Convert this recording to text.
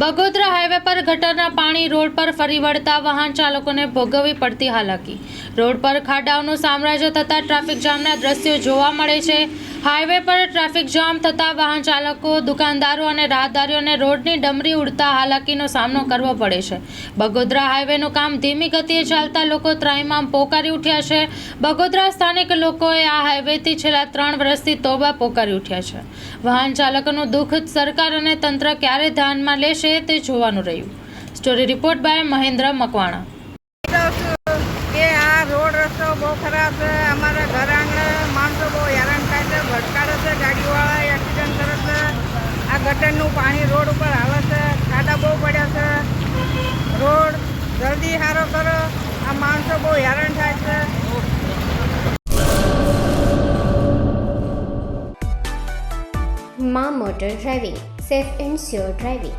Bagodara highway પર ગટરના પાણી રોડ પર ફરી વળતા વાહન ચાલકોને ભોગવવી પડતી હાલાકી. રોડ પર ખાડાઓનું સામ્રાજ્ય થતાં ટ્રાફિક જામના દ્રશ્યો જોવા મળે છે. હાઈવે પર ટ્રાફિક જામ થતાં વાહન ચાલકો, દુકાનદારો અને રાહદારીઓને રોડની ડમરી ઉડતા હાલાકીનો સામનો કરવો પડે છે. બગોદરા હાઈવેનું કામ ધીમી ગતિએ ચાલતા લોકો ત્રાહિમામ પોકારી ઉઠ્યા છે. બગોદરા સ્થાનિક લોકોએ આ હાઈવેથી છેલ્લા ત્રણ વર્ષથી તોબા પોકારી ઉઠ્યા છે. વાહન ચાલકોનું દુઃખ સરકાર અને તંત્ર ક્યારે ધ્યાનમાં લેશે? તે જોવાનું રહ્યું. Story report by Mahendra Makwana. કે આ રોડ રસ્તો બહુ ખરાબ છે અમારા ઘર આંગણે માણસો બહુ હેરાન થાય છે ભટકાડે છે ગાડીવાળા એક્સિડન્ટ કરે છે. આ ગટરનું પાણી રોડ ઉપર હાલે છે ખાડા બહુ પડ્યા છે. રોડ જલ્દી સારો કરો આ માણસો બહુ હેરાન થાય છે. મા motor driving safe and sure driving.